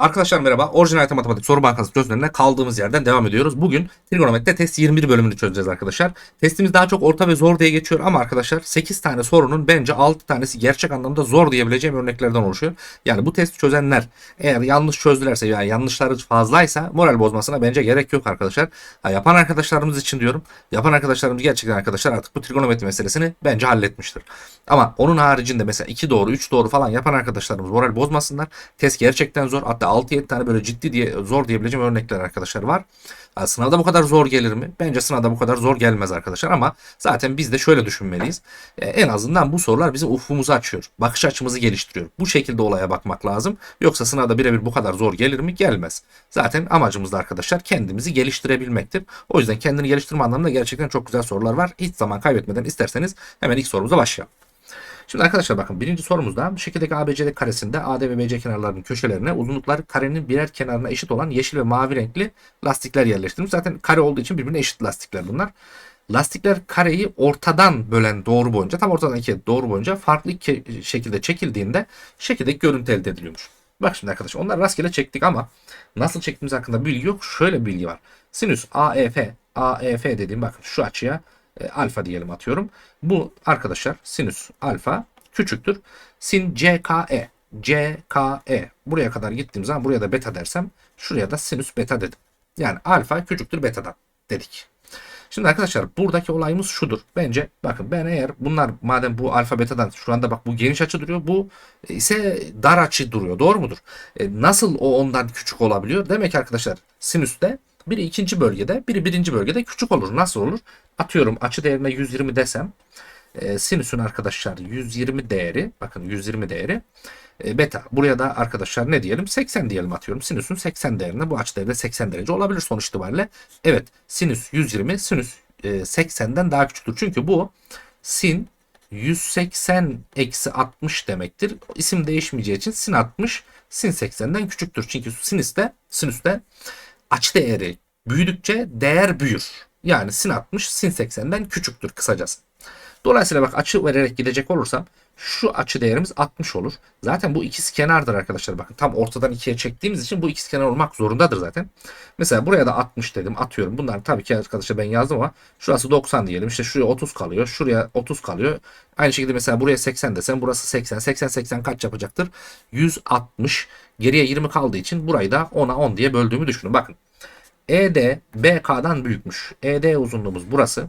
Arkadaşlar merhaba. Orijinal Harita Matematik Soru Bankası çözümlerine kaldığımız yerden devam ediyoruz. Bugün trigonometride test 21 bölümünü çözeceğiz arkadaşlar. Testimiz daha çok orta ve zor diye geçiyor ama arkadaşlar 8 tane sorunun bence 6 tanesi gerçek anlamda zor diyebileceğim örneklerden oluşuyor. Yani bu testi çözenler eğer yanlış çözdülerse yani yanlışları fazlaysa moral bozmasına bence gerek yok arkadaşlar. Ha, yapan arkadaşlarımız için diyorum. Yapan arkadaşlarımız gerçekten arkadaşlar artık bu trigonometri meselesini bence halletmiştir. Ama onun haricinde mesela 2 doğru 3 doğru falan yapan arkadaşlarımız moral bozmasınlar. Test gerçekten zor. Hatta 6-7 tane böyle ciddi diye zor diyebileceğim örnekler arkadaşlar var. Sınavda bu kadar zor gelir mi? Bence sınavda bu kadar zor gelmez arkadaşlar ama zaten biz de şöyle düşünmeliyiz. Ee, en azından bu sorular bizim ufkumuzu açıyor. Bakış açımızı geliştiriyor. Bu şekilde olaya bakmak lazım. Yoksa sınavda birebir bu kadar zor gelir mi? Gelmez. Zaten amacımız da arkadaşlar kendimizi geliştirebilmektir. O yüzden kendini geliştirme anlamında gerçekten çok güzel sorular var. Hiç zaman kaybetmeden isterseniz hemen ilk sorumuza başlayalım. Şimdi arkadaşlar bakın birinci sorumuzda şekildeki ABCD karesinde AD ve BC kenarlarının köşelerine uzunlukları karenin birer kenarına eşit olan yeşil ve mavi renkli lastikler yerleştirilmiş. Zaten kare olduğu için birbirine eşit lastikler bunlar. Lastikler kareyi ortadan bölen doğru boyunca tam ortadan ikiye doğru boyunca farklı iki şekilde çekildiğinde şekildeki görüntü elde ediliyormuş. Bak şimdi arkadaşlar onlar rastgele çektik ama nasıl çektiğimiz hakkında bilgi yok. Şöyle bilgi var. Sinüs AEF AEF dediğim bakın şu açıya e, alfa diyelim atıyorum. Bu arkadaşlar sinüs alfa küçüktür. Sin CKE CKE buraya kadar gittiğim zaman buraya da beta dersem şuraya da sinüs beta dedim. Yani alfa küçüktür betadan dedik. Şimdi arkadaşlar buradaki olayımız şudur. Bence bakın ben eğer bunlar madem bu alfa betadan şu anda bak bu geniş açı duruyor. Bu ise dar açı duruyor. Doğru mudur? E, nasıl o ondan küçük olabiliyor? Demek ki arkadaşlar sinüste biri ikinci bölgede biri birinci bölgede küçük olur. Nasıl olur? Atıyorum açı değerine 120 desem e, sinüsün arkadaşlar 120 değeri bakın 120 değeri e, beta. Buraya da arkadaşlar ne diyelim? 80 diyelim atıyorum. Sinüsün 80 değerine bu açı değeri de 80 derece olabilir sonuç itibariyle. Evet sinüs 120 sinüs e, 80'den daha küçüktür. Çünkü bu sin 180 eksi 60 demektir. İsim değişmeyeceği için sin 60 sin 80'den küçüktür. Çünkü sinüste sinüste açı değeri büyüdükçe değer büyür. Yani sin 60 sin 80'den küçüktür kısacası. Dolayısıyla bak açı vererek gidecek olursam şu açı değerimiz 60 olur. Zaten bu ikisi kenardır arkadaşlar. Bakın tam ortadan ikiye çektiğimiz için bu ikisi kenar olmak zorundadır zaten. Mesela buraya da 60 dedim atıyorum. Bunlar tabii ki arkadaşlar ben yazdım ama şurası 90 diyelim. İşte şuraya 30 kalıyor. Şuraya 30 kalıyor. Aynı şekilde mesela buraya 80 desem burası 80. 80 80 kaç yapacaktır? 160. Geriye 20 kaldığı için burayı da 10'a 10 diye böldüğümü düşünün. Bakın. ED BK'dan büyükmüş. ED uzunluğumuz burası.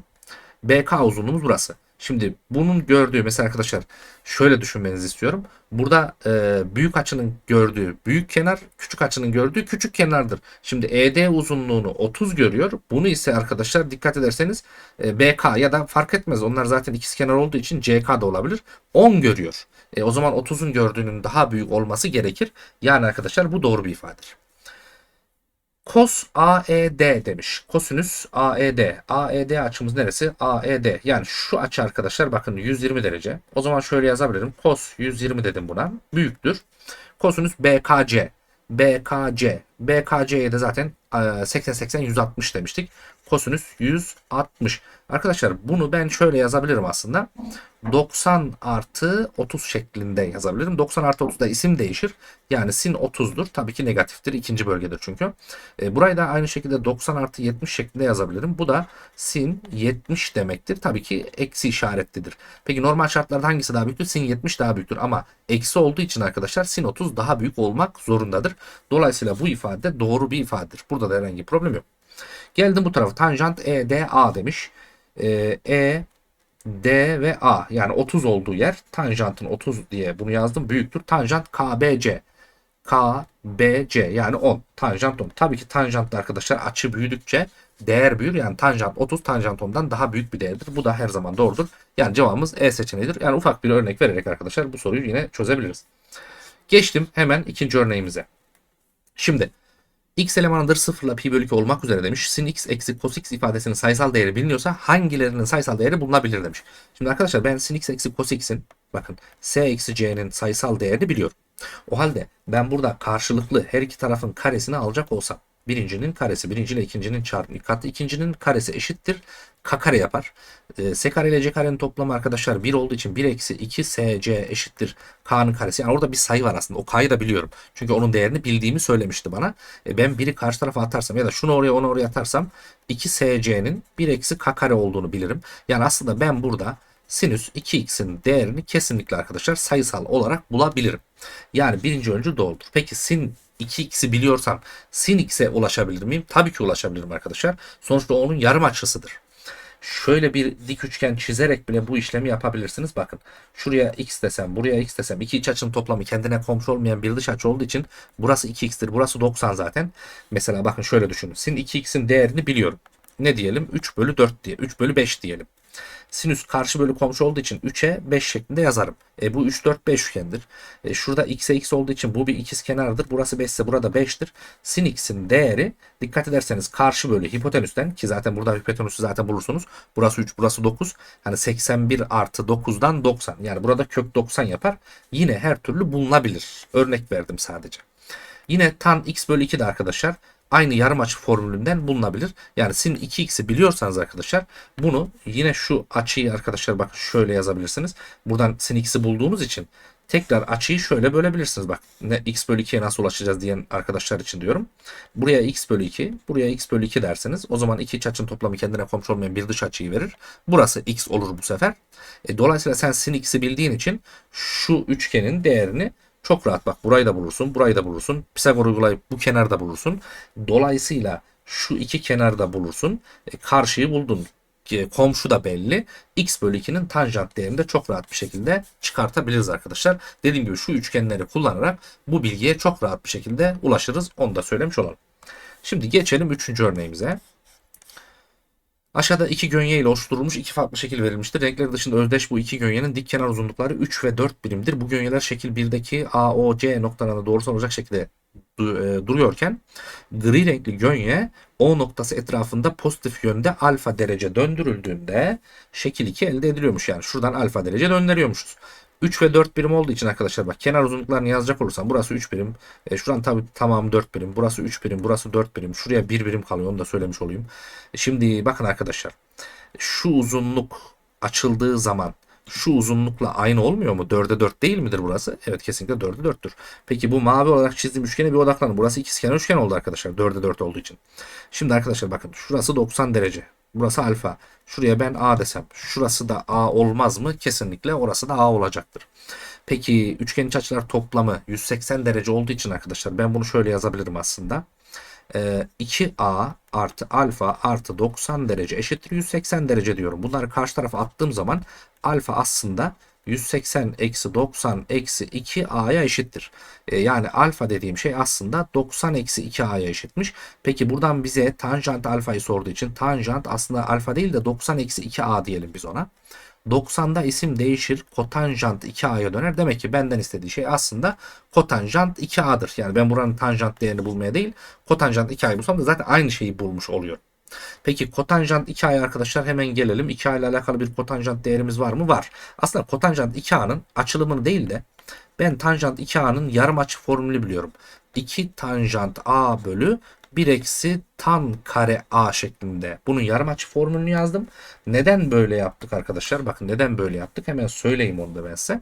BK uzunluğumuz burası. Şimdi bunun gördüğü mesela arkadaşlar şöyle düşünmenizi istiyorum. Burada e, büyük açının gördüğü büyük kenar, küçük açının gördüğü küçük kenardır. Şimdi ED uzunluğunu 30 görüyor. Bunu ise arkadaşlar dikkat ederseniz e, BK ya da fark etmez. Onlar zaten ikiz kenar olduğu için CK da olabilir. 10 görüyor. E, o zaman 30'un gördüğünün daha büyük olması gerekir. Yani arkadaşlar bu doğru bir ifadedir. Cos AED demiş. Kosinüs AED. AED açımız neresi? AED. Yani şu açı arkadaşlar bakın 120 derece. O zaman şöyle yazabilirim. Cos 120 dedim buna. Büyüktür. Kosinüs BKC. BKC. BKC'ye de zaten 80-80-160 demiştik. Kosinüs 160. Arkadaşlar bunu ben şöyle yazabilirim aslında. 90 artı 30 şeklinde yazabilirim. 90 artı 30'da isim değişir. Yani sin 30'dur. Tabii ki negatiftir. ikinci bölgedir çünkü. E, burayı da aynı şekilde 90 artı 70 şeklinde yazabilirim. Bu da sin 70 demektir. Tabii ki eksi işaretlidir. Peki normal şartlarda hangisi daha büyüktür? Sin 70 daha büyüktür. Ama eksi olduğu için arkadaşlar sin 30 daha büyük olmak zorundadır. Dolayısıyla bu ifade doğru bir ifadedir. Burada da herhangi bir problem yok. Geldim bu tarafa. Tanjant EDA demiş. Ee, E, D ve A yani 30 olduğu yer tanjantın 30 diye bunu yazdım büyüktür. Tanjant KBC. KBC yani 10. Tanjant 10. Tabii ki tanjantlı arkadaşlar açı büyüdükçe değer büyür. Yani tanjant 30 tanjant 10'dan daha büyük bir değerdir. Bu da her zaman doğrudur. Yani cevabımız E seçeneğidir. Yani ufak bir örnek vererek arkadaşlar bu soruyu yine çözebiliriz. Geçtim hemen ikinci örneğimize. Şimdi x elemanıdır 0 ile pi bölü 2 olmak üzere demiş. Sin x eksi cos x ifadesinin sayısal değeri biliniyorsa hangilerinin sayısal değeri bulunabilir demiş. Şimdi arkadaşlar ben sin x eksi cos x'in bakın s eksi c'nin sayısal değerini biliyorum. O halde ben burada karşılıklı her iki tarafın karesini alacak olsam birincinin karesi birinci ile ikincinin çarpımı katı ikincinin karesi eşittir k kare yapar. E, s kare ile c karenin toplamı arkadaşlar 1 olduğu için 1 eksi 2 sc eşittir k'nın karesi. Yani orada bir sayı var aslında. O k'yı da biliyorum. Çünkü onun değerini bildiğimi söylemişti bana. E, ben biri karşı tarafa atarsam ya da şunu oraya onu oraya atarsam 2 sc'nin 1 eksi k kare olduğunu bilirim. Yani aslında ben burada sinüs 2x'in değerini kesinlikle arkadaşlar sayısal olarak bulabilirim. Yani birinci öncül doğrudur. Peki sin 2x'i biliyorsam sin x'e ulaşabilir miyim? Tabii ki ulaşabilirim arkadaşlar. Sonuçta onun yarım açısıdır. Şöyle bir dik üçgen çizerek bile bu işlemi yapabilirsiniz. Bakın şuraya x desem buraya x desem iki iç açının toplamı kendine komşu olmayan bir dış açı olduğu için burası 2x'tir. Burası 90 zaten. Mesela bakın şöyle düşünün. Sin 2x'in değerini biliyorum. Ne diyelim? 3 bölü 4 diye. 3 bölü 5 diyelim. Sinüs karşı bölü komşu olduğu için 3'e 5 şeklinde yazarım. E, bu 3, 4, 5 üçgendir. E, şurada x'e x olduğu için bu bir ikiz kenardır. Burası 5 ise burada 5'tir. Sin x'in değeri dikkat ederseniz karşı bölü hipotenüsten ki zaten burada hipotenüsü zaten bulursunuz. Burası 3, burası 9. Hani 81 artı 9'dan 90. Yani burada kök 90 yapar. Yine her türlü bulunabilir. Örnek verdim sadece. Yine tan x bölü 2 de arkadaşlar aynı yarım açı formülünden bulunabilir. Yani sin 2x'i biliyorsanız arkadaşlar bunu yine şu açıyı arkadaşlar bak şöyle yazabilirsiniz. Buradan sin x'i bulduğunuz için tekrar açıyı şöyle bölebilirsiniz. Bak ne x bölü 2'ye nasıl ulaşacağız diyen arkadaşlar için diyorum. Buraya x bölü 2, buraya x bölü 2 derseniz o zaman iki iç açının toplamı kendine komşu olmayan bir dış açıyı verir. Burası x olur bu sefer. E, dolayısıyla sen sin x'i bildiğin için şu üçgenin değerini çok rahat bak burayı da bulursun, burayı da bulursun. Pisagor uygulayıp bu kenarda bulursun. Dolayısıyla şu iki kenarda bulursun. E, karşıyı buldun. E, komşu da belli. X bölü 2'nin tanjant değerini de çok rahat bir şekilde çıkartabiliriz arkadaşlar. Dediğim gibi şu üçgenleri kullanarak bu bilgiye çok rahat bir şekilde ulaşırız. Onu da söylemiş olalım. Şimdi geçelim üçüncü örneğimize. Aşağıda iki gönye ile oluşturulmuş iki farklı şekil verilmiştir. Renkleri dışında özdeş bu iki gönyenin dik kenar uzunlukları 3 ve 4 birimdir. Bu gönyeler şekil 1'deki AOC noktalarına doğrusal olacak şekilde e, duruyorken gri renkli gönye O noktası etrafında pozitif yönde alfa derece döndürüldüğünde şekil 2 elde ediliyormuş. Yani şuradan alfa derece döndürüyormuşuz. 3 ve 4 birim olduğu için arkadaşlar bak kenar uzunluklarını yazacak olursam burası 3 birim. E, şuran tabi tamam 4 birim. Burası 3 birim. Burası 4 birim. Şuraya 1 birim kalıyor. Onu da söylemiş olayım. E, şimdi bakın arkadaşlar. Şu uzunluk açıldığı zaman şu uzunlukla aynı olmuyor mu? 4'e 4 değil midir burası? Evet kesinlikle 4'e 4'tür. Peki bu mavi olarak çizdiğim üçgene bir odaklanın. Burası ikizkenar üçgen oldu arkadaşlar. 4'e 4 olduğu için. Şimdi arkadaşlar bakın şurası 90 derece. Burası alfa. Şuraya ben A desem. Şurası da A olmaz mı? Kesinlikle orası da A olacaktır. Peki üçgen iç açılar toplamı 180 derece olduğu için arkadaşlar ben bunu şöyle yazabilirim aslında. Ee, 2A artı alfa artı 90 derece eşittir 180 derece diyorum. Bunları karşı tarafa attığım zaman alfa aslında 180 eksi 90 eksi 2a'ya eşittir. E, yani alfa dediğim şey aslında 90 eksi 2a'ya eşitmiş. Peki buradan bize tanjant alfayı sorduğu için tanjant aslında alfa değil de 90 eksi 2a diyelim biz ona. 90'da isim değişir. Kotanjant 2a'ya döner. Demek ki benden istediği şey aslında kotanjant 2a'dır. Yani ben buranın tanjant değerini bulmaya değil kotanjant 2a'yı bulsam da zaten aynı şeyi bulmuş oluyorum. Peki kotanjant 2A arkadaşlar hemen gelelim. 2A ile alakalı bir kotanjant değerimiz var mı? Var. Aslında kotanjant 2A'nın açılımını değil de ben tanjant 2A'nın yarım açı formülü biliyorum. 2 tanjant A bölü 1 eksi tan kare A şeklinde. Bunun yarım açı formülünü yazdım. Neden böyle yaptık arkadaşlar? Bakın neden böyle yaptık? Hemen söyleyeyim onu da ben size.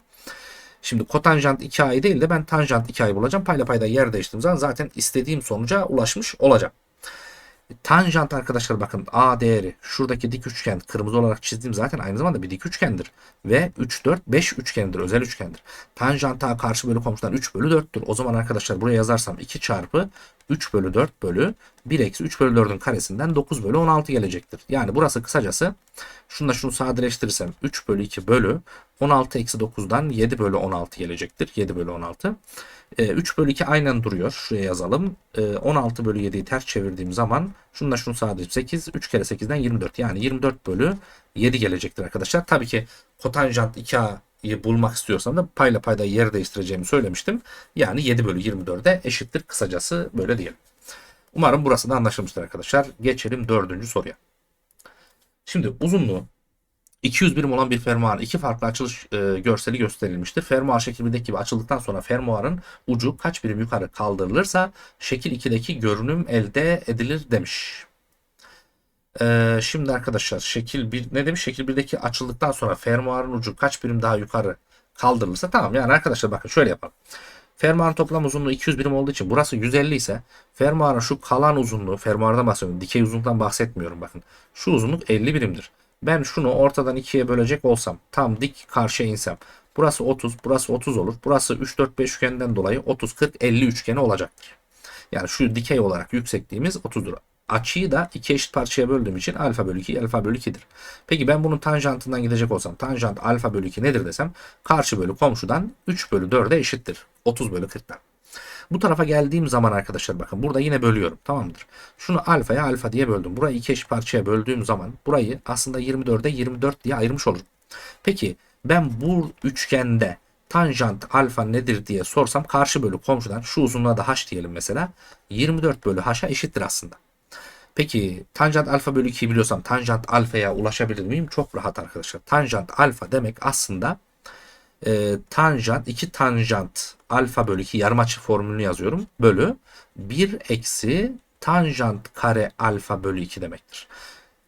Şimdi kotanjant 2a'yı değil de ben tanjant 2a'yı bulacağım. Payla payda yer değiştirdiğim zaman zaten istediğim sonuca ulaşmış olacağım. Tanjant arkadaşlar bakın A değeri şuradaki dik üçgen kırmızı olarak çizdiğim zaten aynı zamanda bir dik üçgendir. Ve 3, 4, 5 üçgendir. Özel üçgendir. Tanjant A karşı bölü komşudan 3 bölü 4'tür. O zaman arkadaşlar buraya yazarsam 2 çarpı 3 bölü 4 bölü 1 eksi 3 bölü 4'ün karesinden 9 bölü 16 gelecektir. Yani burası kısacası şunla şunu sadeleştirirsem 3 bölü 2 bölü 16 eksi 9'dan 7 bölü 16 gelecektir. 7 bölü 16. 3 ee, bölü 2 aynen duruyor. Şuraya yazalım. 16 ee, bölü 7'yi ters çevirdiğim zaman şununla şunu sadece 8. 3 kere 8'den 24. Yani 24 bölü 7 gelecektir arkadaşlar. Tabii ki kotanjant 2a'yı bulmak istiyorsam da payla payda yer değiştireceğimi söylemiştim. Yani 7 bölü 24'e eşittir. Kısacası böyle diyelim. Umarım burası da anlaşılmıştır arkadaşlar. Geçelim dördüncü soruya. Şimdi uzunluğu 200 birim olan bir fermuarın iki farklı açılış e, görseli gösterilmiştir. Fermuar şekil 1'deki gibi açıldıktan sonra fermuarın ucu kaç birim yukarı kaldırılırsa şekil 2'deki görünüm elde edilir demiş. Ee, şimdi arkadaşlar şekil 1 ne demiş? Şekil 1'deki açıldıktan sonra fermuarın ucu kaç birim daha yukarı kaldırılırsa tamam yani arkadaşlar bakın şöyle yapalım. Fermuarın toplam uzunluğu 200 birim olduğu için burası 150 ise fermuarın şu kalan uzunluğu fermuardan bahsediyorum. Dikey uzunluktan bahsetmiyorum bakın. Şu uzunluk 50 birimdir. Ben şunu ortadan ikiye bölecek olsam tam dik karşıya insem burası 30 burası 30 olur. Burası 3 4 5 üçgeninden dolayı 30 40 50 üçgeni olacaktır. Yani şu dikey olarak yüksekliğimiz 30'dur. Açıyı da iki eşit parçaya böldüğüm için alfa bölü 2 alfa bölü 2'dir. Peki ben bunun tanjantından gidecek olsam tanjant alfa bölü 2 nedir desem karşı bölü komşudan 3 bölü 4'e eşittir. 30 bölü 40'tan. Bu tarafa geldiğim zaman arkadaşlar bakın burada yine bölüyorum tamamdır. Şunu alfaya alfa diye böldüm. Burayı iki eşit parçaya böldüğüm zaman burayı aslında 24'e 24 diye ayırmış olurum. Peki ben bu üçgende tanjant alfa nedir diye sorsam karşı bölü komşudan şu uzunluğa da h diyelim mesela 24 bölü h'a eşittir aslında. Peki tanjant alfa bölü 2'yi biliyorsam tanjant alfaya ulaşabilir miyim? Çok rahat arkadaşlar. Tanjant alfa demek aslında e, tanjant 2 tanjant alfa bölü 2 yarım açı formülünü yazıyorum. Bölü 1 eksi tanjant kare alfa bölü 2 demektir.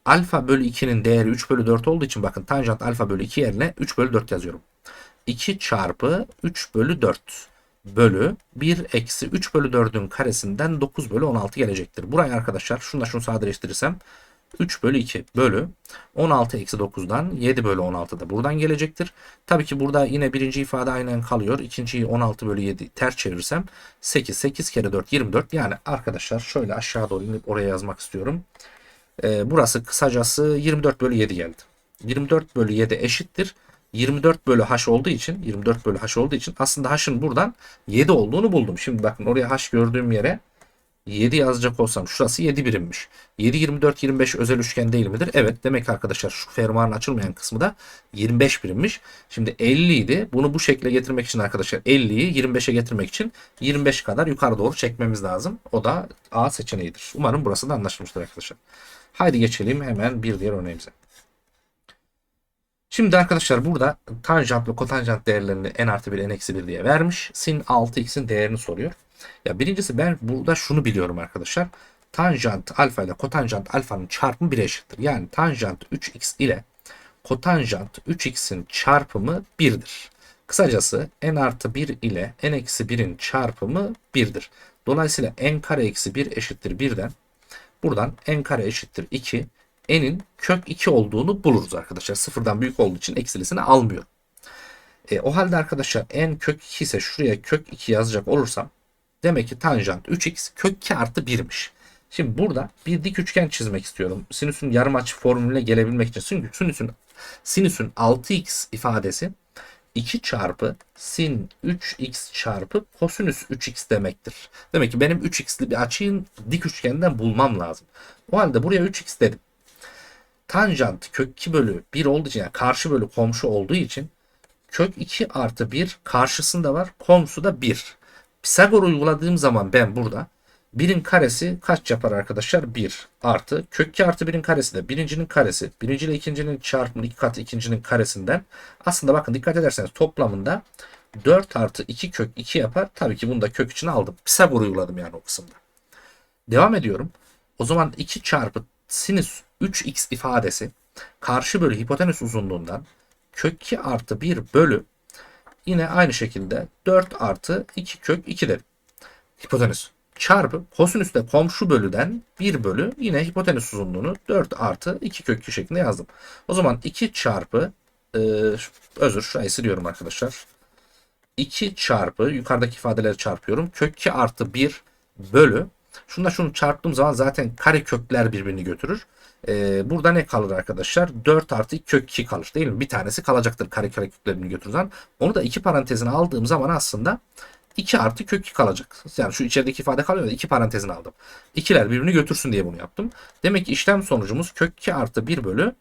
Alfa bölü 2'nin değeri 3 bölü 4 olduğu için bakın tanjant alfa bölü 2 yerine 3 bölü 4 yazıyorum. 2 çarpı 3 bölü 4 bölü 1 eksi 3 bölü 4'ün karesinden 9 bölü 16 gelecektir. Burayı arkadaşlar şunla şunu sadeleştirirsem 3 bölü 2 bölü 16 eksi 9'dan 7 bölü 16 da buradan gelecektir. Tabii ki burada yine birinci ifade aynen kalıyor. İkinciyi 16 bölü 7 ters çevirirsem 8. 8 kere 4 24. Yani arkadaşlar şöyle aşağı doğru inip oraya yazmak istiyorum. Ee, burası kısacası 24 bölü 7 geldi. 24 bölü 7 eşittir. 24 bölü h olduğu için 24 bölü h olduğu için aslında h'ın buradan 7 olduğunu buldum. Şimdi bakın oraya h gördüğüm yere 7 yazacak olsam şurası 7 birimmiş. 7 24 25 özel üçgen değil midir? Evet demek arkadaşlar şu fermuarın açılmayan kısmı da 25 birimmiş. Şimdi 50 idi. Bunu bu şekle getirmek için arkadaşlar 50'yi 25'e getirmek için 25 kadar yukarı doğru çekmemiz lazım. O da A seçeneğidir. Umarım burası da anlaşılmıştır arkadaşlar. Haydi geçelim hemen bir diğer örneğimize. Şimdi arkadaşlar burada tanjant ve kotanjant değerlerini n artı 1 n eksi 1 diye vermiş. Sin 6x'in değerini soruyor. Ya birincisi ben burada şunu biliyorum arkadaşlar. Tanjant alfa ile kotanjant alfanın çarpımı 1'e eşittir. Yani tanjant 3x ile kotanjant 3x'in çarpımı 1'dir. Kısacası n artı 1 ile n eksi 1'in çarpımı 1'dir. Dolayısıyla n kare eksi 1 eşittir 1'den. Buradan n kare eşittir 2 n'in kök 2 olduğunu buluruz arkadaşlar. Sıfırdan büyük olduğu için eksilisini almıyor. E, o halde arkadaşlar n kök 2 ise şuraya kök 2 yazacak olursam demek ki tanjant 3x kök 2 artı 1'miş. Şimdi burada bir dik üçgen çizmek istiyorum. Sinüsün yarım açı formülüne gelebilmek için. Çünkü sinüsün, sinüsün 6x ifadesi 2 çarpı sin 3x çarpı kosinüs 3x demektir. Demek ki benim 3x'li bir açıyı dik üçgenden bulmam lazım. O halde buraya 3x dedim tanjant kök 2 bölü 1 olduğu için yani karşı bölü komşu olduğu için kök 2 artı 1 karşısında var. Komşusu da 1. Pisagor uyguladığım zaman ben burada 1'in karesi kaç yapar arkadaşlar? 1 artı kök 2 artı 1'in karesi de birincinin karesi. Birinci ile ikincinin çarpımı 2 katı ikincinin karesinden. Aslında bakın dikkat ederseniz toplamında 4 artı 2 kök 2 yapar. Tabii ki bunu da kök içine aldım. Pisagor uyguladım yani o kısımda. Devam ediyorum. O zaman 2 çarpı sinüs 3x ifadesi karşı bölü hipotenüs uzunluğundan kök 2 artı 1 bölü yine aynı şekilde 4 artı 2 kök 2 dedim. Hipotenüs çarpı kosinüste komşu bölüden 1 bölü yine hipotenüs uzunluğunu 4 artı 2 kök 2 şeklinde yazdım. O zaman 2 çarpı e, özür şurayı siliyorum arkadaşlar. 2 çarpı yukarıdaki ifadeleri çarpıyorum. Kök 2 artı 1 bölü Şunla şunu çarptığım zaman zaten kare kökler birbirini götürür. Ee, burada ne kalır arkadaşlar? 4 artı 2 kök 2 kalır değil mi? Bir tanesi kalacaktır kare kare köklerini götürürsen. Onu da iki parantezine aldığım zaman aslında 2 artı kök 2 kalacak. Yani şu içerideki ifade kalıyor da 2 parantezine aldım. İkiler birbirini götürsün diye bunu yaptım. Demek ki işlem sonucumuz kök 2 artı 1 bölü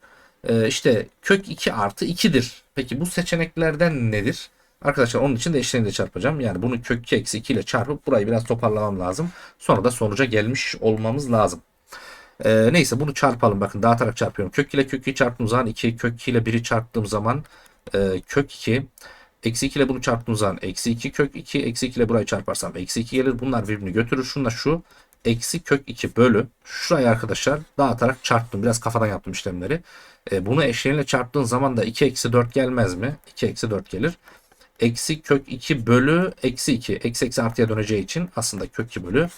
e, işte kök 2 artı 2'dir. Peki bu seçeneklerden nedir? Arkadaşlar onun için de eşleniyle çarpacağım. Yani bunu kök 2 eksi 2 ile çarpıp burayı biraz toparlamam lazım. Sonra da sonuca gelmiş olmamız lazım. Ee, neyse bunu çarpalım. Bakın dağıtarak çarpıyorum. Kök ile kök 2 çarptığım zaman 2 kök 2 ile 1'i çarptığım zaman e, kök 2 eksi 2 ile bunu çarptığım zaman eksi 2 kök 2 eksi 2 ile burayı çarparsam eksi 2 gelir. Bunlar birbirini götürür. Şunla şu eksi kök 2 bölü şurayı arkadaşlar dağıtarak çarptım. Biraz kafadan yaptım işlemleri. E, bunu eşeğinle çarptığın zaman da 2 eksi 4 gelmez mi? 2 eksi 4 gelir. Eksi kök 2 bölü eksi 2. Eksi eksi artıya döneceği için aslında kök 2 bölü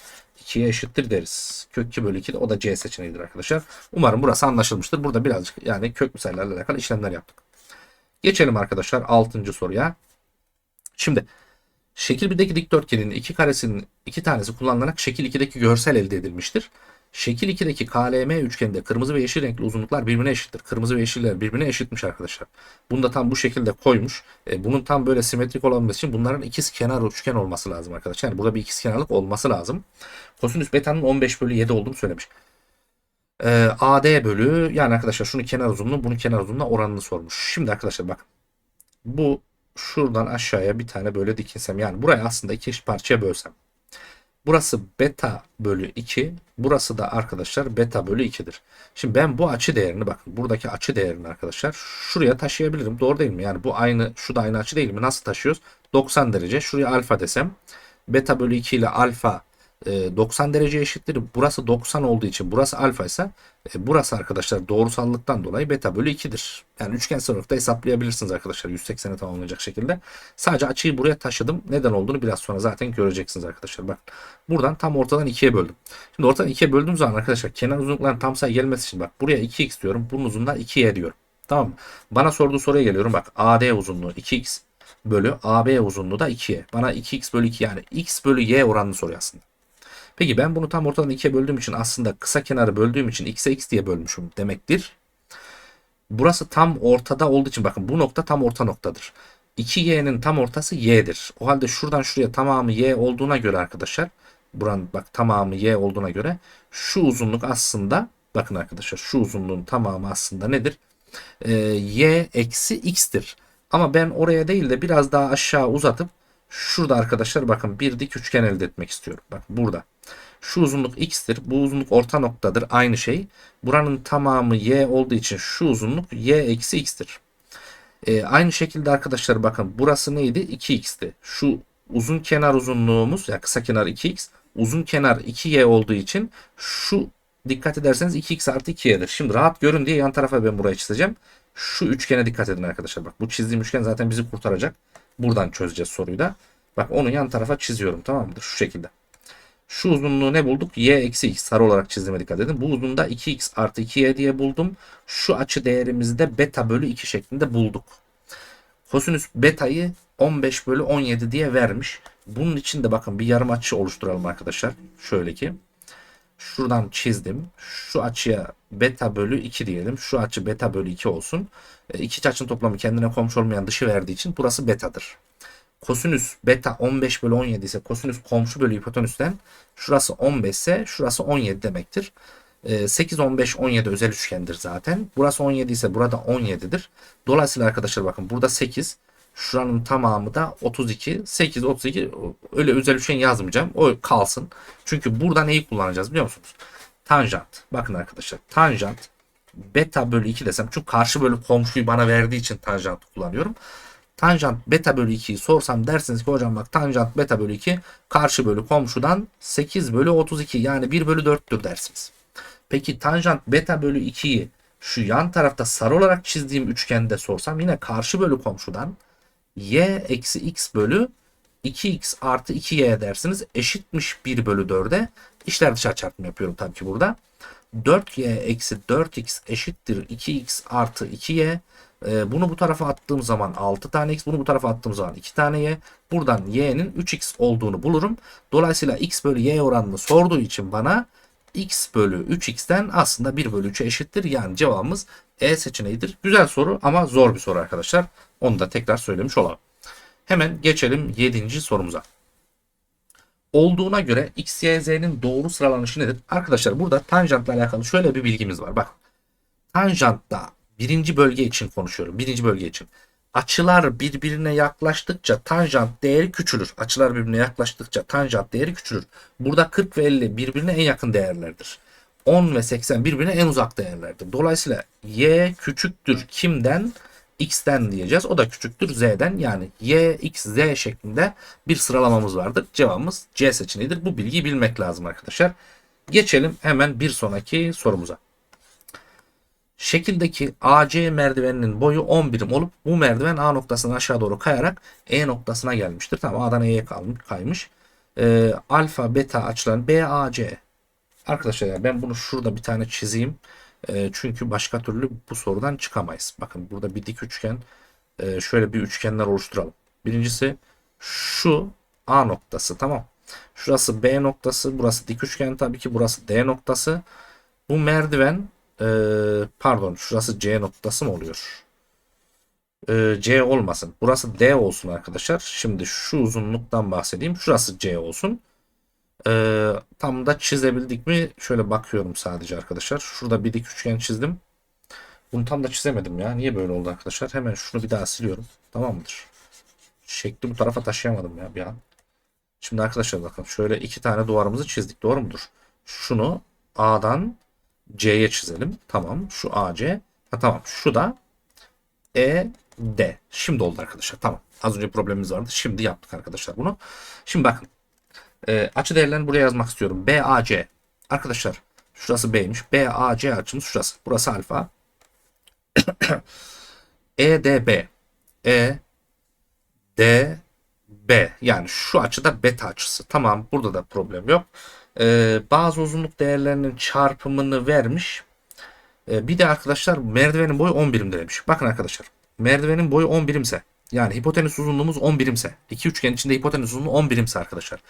2'ye eşittir deriz. Kök 2 bölü 2 de o da C seçeneğidir arkadaşlar. Umarım burası anlaşılmıştır. Burada birazcık yani kök misallerle alakalı işlemler yaptık. Geçelim arkadaşlar 6. soruya. Şimdi şekil 1'deki dikdörtgenin iki karesinin iki tanesi kullanılarak şekil 2'deki görsel elde edilmiştir. Şekil 2'deki KLM üçgeninde kırmızı ve yeşil renkli uzunluklar birbirine eşittir. Kırmızı ve yeşiller birbirine eşitmiş arkadaşlar. Bunu da tam bu şekilde koymuş. E, bunun tam böyle simetrik olabilmesi için bunların ikiz kenar üçgen olması lazım arkadaşlar. Yani burada bir ikiz kenarlık olması lazım. Kosinüs beta'nın 15 bölü 7 olduğunu söylemiş. E, AD bölü yani arkadaşlar şunu kenar uzunluğu bunu kenar uzunluğuna oranını sormuş. Şimdi arkadaşlar bakın. Bu şuradan aşağıya bir tane böyle dikinsem yani burayı aslında iki parçaya bölsem. Burası beta bölü 2. Burası da arkadaşlar beta bölü 2'dir. Şimdi ben bu açı değerini bakın buradaki açı değerini arkadaşlar şuraya taşıyabilirim. Doğru değil mi? Yani bu aynı şu da aynı açı değil mi? Nasıl taşıyoruz? 90 derece. Şuraya alfa desem beta bölü 2 ile alfa e, 90 derece eşittir. Burası 90 olduğu için burası alfa ise e, burası arkadaşlar doğrusallıktan dolayı beta bölü 2'dir. Yani üçgensel olarak da hesaplayabilirsiniz arkadaşlar 180'e tamamlanacak şekilde. Sadece açıyı buraya taşıdım. Neden olduğunu biraz sonra zaten göreceksiniz arkadaşlar. Bak buradan tam ortadan 2'ye böldüm. Şimdi ortadan 2'ye böldüğüm zaman arkadaşlar kenar uzunlukların tam sayı gelmesi için bak buraya 2x diyorum. Bunun uzunluğuna 2y diyorum. Tamam? Bana sorduğu soruya geliyorum. Bak AD uzunluğu 2x bölü AB uzunluğu da 2y. Bana 2x bölü 2 yani x bölü y oranını soruyor aslında. Peki ben bunu tam ortadan ikiye böldüğüm için aslında kısa kenarı böldüğüm için x'e x diye bölmüşüm demektir. Burası tam ortada olduğu için bakın bu nokta tam orta noktadır. 2y'nin tam ortası y'dir. O halde şuradan şuraya tamamı y olduğuna göre arkadaşlar buranın bak tamamı y olduğuna göre şu uzunluk aslında bakın arkadaşlar şu uzunluğun tamamı aslında nedir? Ee, y eksi x'tir. Ama ben oraya değil de biraz daha aşağı uzatıp şurada arkadaşlar bakın bir dik üçgen elde etmek istiyorum. Bak burada. Şu uzunluk x'tir. Bu uzunluk orta noktadır. Aynı şey. Buranın tamamı y olduğu için şu uzunluk y eksi x'tir. Ee, aynı şekilde arkadaşlar bakın burası neydi? 2x'ti. Şu uzun kenar uzunluğumuz ya kısa kenar 2x. Uzun kenar 2y olduğu için şu dikkat ederseniz 2x artı 2y'dir. Şimdi rahat görün diye yan tarafa ben buraya çizeceğim. Şu üçgene dikkat edin arkadaşlar. Bak bu çizdiğim üçgen zaten bizi kurtaracak. Buradan çözeceğiz soruyu da. Bak onu yan tarafa çiziyorum tamam mıdır? Şu şekilde. Şu uzunluğu ne bulduk? Y eksi x. Sarı olarak çizdiğime dikkat edin. Bu uzunluğu 2x artı 2y diye buldum. Şu açı değerimizi de beta bölü 2 şeklinde bulduk. Kosinüs beta'yı 15 bölü 17 diye vermiş. Bunun için de bakın bir yarım açı oluşturalım arkadaşlar. Şöyle ki. Şuradan çizdim. Şu açıya beta bölü 2 diyelim. Şu açı beta bölü 2 olsun. E, iki açının toplamı kendine komşu olmayan dışı verdiği için burası betadır. Kosinüs beta 15 bölü 17 ise kosinüs komşu bölü hipotenüsten şurası 15 ise şurası 17 demektir. 8, 15, 17 özel üçgendir zaten. Burası 17 ise burada 17'dir. Dolayısıyla arkadaşlar bakın burada 8. Şuranın tamamı da 32. 8, 32 öyle özel üçgen yazmayacağım. O kalsın. Çünkü burada neyi kullanacağız biliyor musunuz? Tanjant. Bakın arkadaşlar tanjant beta bölü 2 desem. Çünkü karşı bölü komşuyu bana verdiği için tanjant kullanıyorum. Tanjant beta bölü 2'yi sorsam dersiniz ki hocam bak tanjant beta bölü 2 karşı bölü komşudan 8 bölü 32 yani 1 bölü 4'tür dersiniz. Peki tanjant beta bölü 2'yi şu yan tarafta sarı olarak çizdiğim üçgende sorsam yine karşı bölü komşudan y eksi x bölü 2x artı 2y dersiniz. Eşitmiş 1 bölü 4'e. İşler dışarı çarpımı yapıyorum tabii ki burada. 4y eksi 4x eşittir 2x artı 2y. Ee, bunu bu tarafa attığım zaman 6 tane x, bunu bu tarafa attığım zaman 2 tane y. Buradan y'nin 3x olduğunu bulurum. Dolayısıyla x bölü y oranını sorduğu için bana x bölü 3x'ten aslında 1 bölü 3'e eşittir. Yani cevabımız E seçeneğidir. Güzel soru ama zor bir soru arkadaşlar. Onu da tekrar söylemiş olalım. Hemen geçelim 7. sorumuza. Olduğuna göre x, y, z'nin doğru sıralanışı nedir? Arkadaşlar burada tanjantla alakalı şöyle bir bilgimiz var. Bak tanjantta birinci bölge için konuşuyorum. Birinci bölge için. Açılar birbirine yaklaştıkça tanjant değeri küçülür. Açılar birbirine yaklaştıkça tanjant değeri küçülür. Burada 40 ve 50 birbirine en yakın değerlerdir. 10 ve 80 birbirine en uzak değerlerdir. Dolayısıyla y küçüktür kimden? x'ten diyeceğiz. O da küçüktür z'den yani y, x, z şeklinde bir sıralamamız vardır. Cevabımız C seçeneğidir. Bu bilgiyi bilmek lazım arkadaşlar. Geçelim hemen bir sonraki sorumuza. Şekildeki AC merdiveninin boyu 10 birim olup bu merdiven A noktasından aşağı doğru kayarak E noktasına gelmiştir. Tamam A'dan E'ye kaymış. Ee, alfa, beta açılan BAC. Arkadaşlar ben bunu şurada bir tane çizeyim. Ee, çünkü başka türlü bu sorudan çıkamayız. Bakın burada bir dik üçgen. Ee, şöyle bir üçgenler oluşturalım. Birincisi şu A noktası tamam. Şurası B noktası. Burası dik üçgen tabii ki. Burası D noktası. Bu merdiven e, pardon şurası C noktası mı oluyor? E, C olmasın. Burası D olsun arkadaşlar. Şimdi şu uzunluktan bahsedeyim. Şurası C olsun. E, tam da çizebildik mi? Şöyle bakıyorum sadece arkadaşlar. Şurada bir dik üçgen çizdim. Bunu tam da çizemedim ya. Niye böyle oldu arkadaşlar? Hemen şunu bir daha siliyorum. Tamam mıdır? Şekli bu tarafa taşıyamadım ya bir an. Şimdi arkadaşlar bakın şöyle iki tane duvarımızı çizdik. Doğru mudur? Şunu A'dan C'ye çizelim. Tamam. Şu AC. Ha, tamam. Şu da E D. Şimdi oldu arkadaşlar. Tamam. Az önce problemimiz vardı. Şimdi yaptık arkadaşlar bunu. Şimdi bakın. E, açı değerlerini buraya yazmak istiyorum. BAC. Arkadaşlar şurası B'ymiş. BAC açımız şurası. Burası alfa. EDB. E D B. Yani şu açıda beta açısı. Tamam burada da problem yok. Ee, bazı uzunluk değerlerinin çarpımını vermiş. Ee, bir de arkadaşlar merdivenin boyu 10 birim demiş. Bakın arkadaşlar merdivenin boyu 10 birimse yani hipotenüs uzunluğumuz 10 birimse iki üçgen içinde hipotenüs uzunluğu 10 birimse arkadaşlar.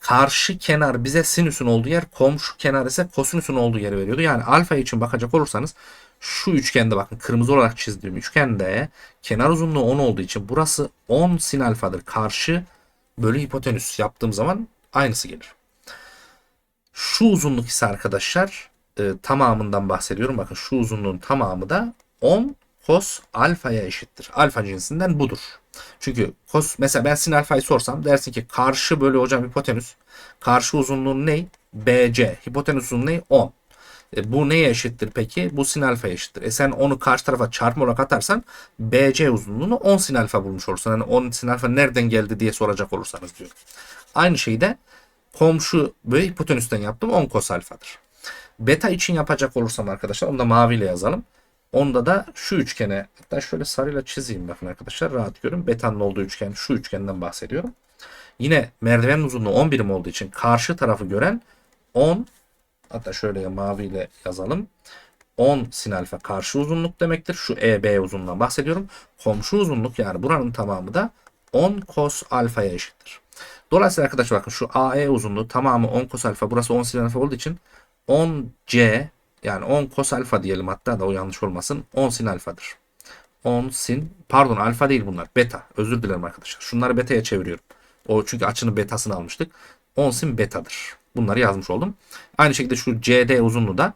Karşı kenar bize sinüsün olduğu yer komşu kenar ise kosinüsün olduğu yeri veriyordu. Yani alfa için bakacak olursanız şu üçgende bakın kırmızı olarak çizdiğim üçgende kenar uzunluğu 10 olduğu için burası 10 sin alfadır. Karşı bölü hipotenüs yaptığım zaman aynısı gelir. Şu uzunluk ise arkadaşlar e, tamamından bahsediyorum. Bakın şu uzunluğun tamamı da 10 cos alfaya eşittir. Alfa cinsinden budur. Çünkü cos mesela ben sin alfayı sorsam dersin ki karşı bölü hocam hipotenüs. Karşı uzunluğun ne? BC. Hipotenüs uzunluğu ne? 10. E, bu neye eşittir peki? Bu sin alfa eşittir. E sen onu karşı tarafa çarpma olarak atarsan BC uzunluğunu 10 sin alfa bulmuş olursun. Yani 10 sin alfa nereden geldi diye soracak olursanız diyor. Aynı şeyde komşu böyle hipotenüsten yaptım 10 cos alfadır. Beta için yapacak olursam arkadaşlar onu da maviyle yazalım. Onda da şu üçgene hatta şöyle sarıyla çizeyim bakın arkadaşlar rahat görün. Beta'nın olduğu üçgen şu üçgenden bahsediyorum. Yine merdivenin uzunluğu 10 birim olduğu için karşı tarafı gören 10 hatta şöyle maviyle yazalım. 10 sin alfa karşı uzunluk demektir. Şu EB uzunluğundan bahsediyorum. Komşu uzunluk yani buranın tamamı da 10 cos alfaya eşittir. Dolayısıyla arkadaşlar bakın şu AE uzunluğu tamamı 10 cos alfa. Burası 10 sin alfa olduğu için 10C yani 10 cos alfa diyelim hatta da o yanlış olmasın. 10 sin alfadır. 10 sin pardon alfa değil bunlar. Beta. Özür dilerim arkadaşlar. Şunları beta'ya çeviriyorum. O çünkü açının betasını almıştık. 10 sin betadır. Bunları yazmış oldum. Aynı şekilde şu CD uzunluğu da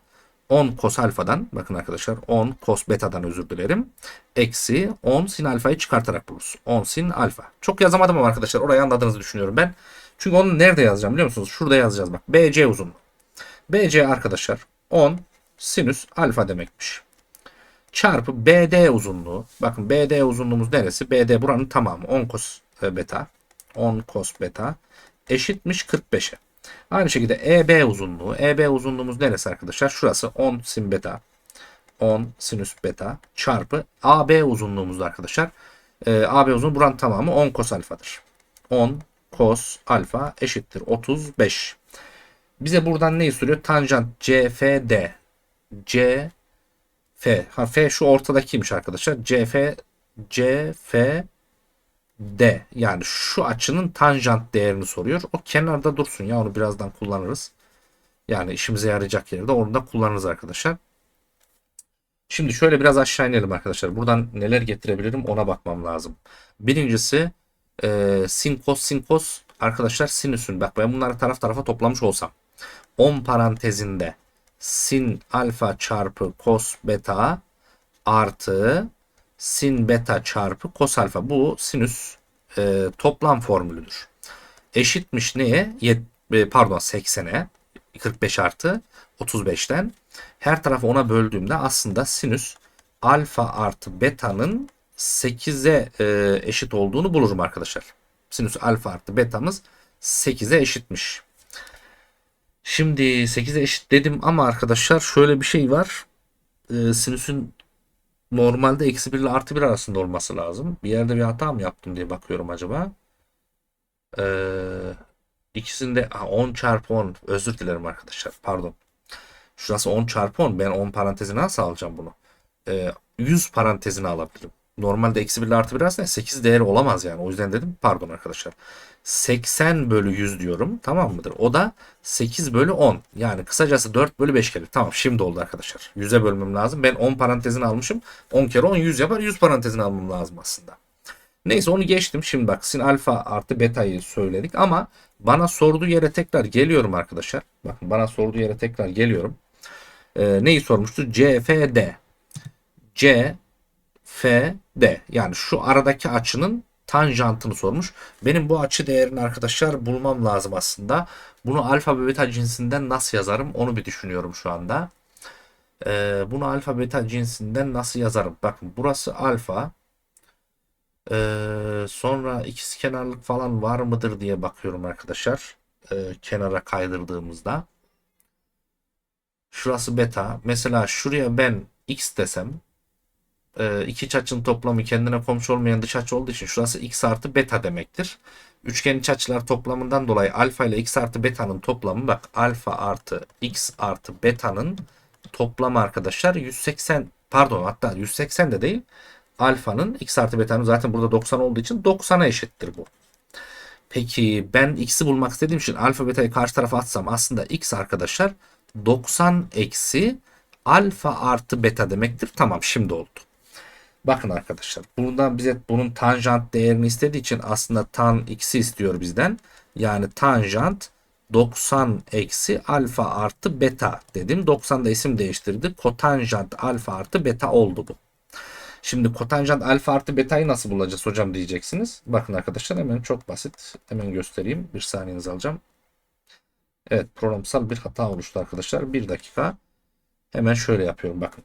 10 cos alfadan bakın arkadaşlar 10 cos beta'dan özür dilerim. Eksi 10 sin alfayı çıkartarak buluruz. 10 sin alfa. Çok yazamadım ama arkadaşlar orayı anladığınızı düşünüyorum ben. Çünkü onu nerede yazacağım biliyor musunuz? Şurada yazacağız bak. BC uzunluğu. BC arkadaşlar 10 sinüs alfa demekmiş. Çarpı BD uzunluğu. Bakın BD uzunluğumuz neresi? BD buranın tamamı. 10 cos e, beta. 10 cos beta eşitmiş 45'e. Aynı şekilde EB uzunluğu. EB uzunluğumuz neresi arkadaşlar? Şurası 10 sin beta. 10 sinüs beta çarpı AB uzunluğumuz arkadaşlar. Ee, AB uzunluğu buranın tamamı 10 cos alfadır. 10 cos alfa eşittir 35. Bize buradan neyi soruyor? Tanjant CFD. C F. Ha F şu ortadakiymiş arkadaşlar. CF CF D yani şu açının tanjant değerini soruyor. O kenarda dursun ya onu birazdan kullanırız. Yani işimize yarayacak yerde onu da kullanırız arkadaşlar. Şimdi şöyle biraz aşağı inelim arkadaşlar. Buradan neler getirebilirim ona bakmam lazım. Birincisi e, sin cos sin cos arkadaşlar sinüsün. Bak ben bunları taraf tarafa toplamış olsam. 10 parantezinde sin alfa çarpı cos beta artı sin beta çarpı cos alfa. Bu sinüs e, toplam formülüdür. Eşitmiş neye? Yet, e, pardon 80'e 45 artı 35'ten her tarafı ona böldüğümde aslında sinüs alfa artı beta'nın 8'e e, eşit olduğunu bulurum arkadaşlar. Sinüs alfa artı betamız 8'e eşitmiş. Şimdi 8'e eşit dedim ama arkadaşlar şöyle bir şey var. E, sinüsün normalde eksi 1 ile artı 1 arasında olması lazım. Bir yerde bir hata mı yaptım diye bakıyorum acaba. Ee, ikisinde ha, 10 çarpı 10 özür dilerim arkadaşlar pardon. Şurası 10 çarpı 10 ben 10 parantezine nasıl alacağım bunu? Ee, 100 parantezine alabilirim. Normalde eksi 1 ile artı 1 arasında 8 değeri olamaz yani. O yüzden dedim pardon arkadaşlar. 80 bölü 100 diyorum tamam mıdır? O da 8 bölü 10. Yani kısacası 4 bölü 5 gelir. Tamam şimdi oldu arkadaşlar. 100'e bölmem lazım. Ben 10 parantezini almışım. 10 kere 10 100 yapar. 100 parantezini almam lazım aslında. Neyse onu geçtim. Şimdi bak sin alfa artı beta'yı söyledik ama bana sorduğu yere tekrar geliyorum arkadaşlar. Bakın bana sorduğu yere tekrar geliyorum. Ee, neyi sormuştu? CFD. CFD. Yani şu aradaki açının tanjantını sormuş. Benim bu açı değerini arkadaşlar bulmam lazım aslında. Bunu alfa ve beta cinsinden nasıl yazarım onu bir düşünüyorum şu anda. Ee, bunu alfa beta cinsinden nasıl yazarım? Bakın burası alfa. Ee, sonra ikiz kenarlık falan var mıdır diye bakıyorum arkadaşlar. Ee, kenara kaydırdığımızda. Şurası beta. Mesela şuraya ben x desem e, iki iç açının toplamı kendine komşu olmayan dış açı olduğu için şurası x artı beta demektir. Üçgen iç açılar toplamından dolayı alfa ile x artı beta'nın toplamı bak alfa artı x artı beta'nın toplamı arkadaşlar 180 pardon hatta 180 de değil alfanın x artı beta'nın zaten burada 90 olduğu için 90'a eşittir bu. Peki ben x'i bulmak istediğim için alfa beta'yı karşı tarafa atsam aslında x arkadaşlar 90 eksi alfa artı beta demektir. Tamam şimdi oldu. Bakın arkadaşlar bundan bize bunun tanjant değerini istediği için aslında tan x'i istiyor bizden. Yani tanjant 90 eksi alfa artı beta dedim. 90'da isim değiştirdi. Kotanjant alfa artı beta oldu bu. Şimdi kotanjant alfa artı beta'yı nasıl bulacağız hocam diyeceksiniz. Bakın arkadaşlar hemen çok basit. Hemen göstereyim. Bir saniyenizi alacağım. Evet programsal bir hata oluştu arkadaşlar. Bir dakika. Hemen şöyle yapıyorum bakın.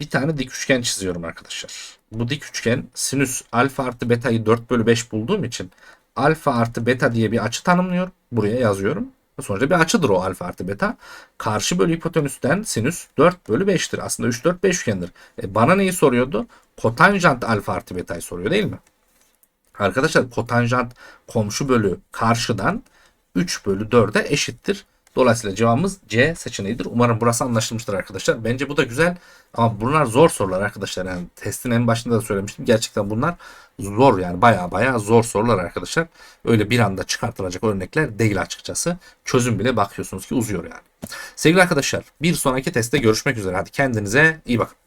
Bir tane dik üçgen çiziyorum arkadaşlar. Bu dik üçgen sinüs alfa artı beta'yı 4 bölü 5 bulduğum için alfa artı beta diye bir açı tanımlıyorum. Buraya yazıyorum. Sonuçta bir açıdır o alfa artı beta. Karşı bölü hipotenüsten sinüs 4 bölü 5'tir. Aslında 3 4 5 üçgendir. E bana neyi soruyordu? Kotanjant alfa artı beta'yı soruyor değil mi? Arkadaşlar kotanjant komşu bölü karşıdan 3 bölü 4'e eşittir. Dolayısıyla cevabımız C seçeneğidir. Umarım burası anlaşılmıştır arkadaşlar. Bence bu da güzel ama bunlar zor sorular arkadaşlar. Yani testin en başında da söylemiştim. Gerçekten bunlar zor yani baya baya zor sorular arkadaşlar. Öyle bir anda çıkartılacak örnekler değil açıkçası. Çözüm bile bakıyorsunuz ki uzuyor yani. Sevgili arkadaşlar bir sonraki testte görüşmek üzere. Hadi kendinize iyi bakın.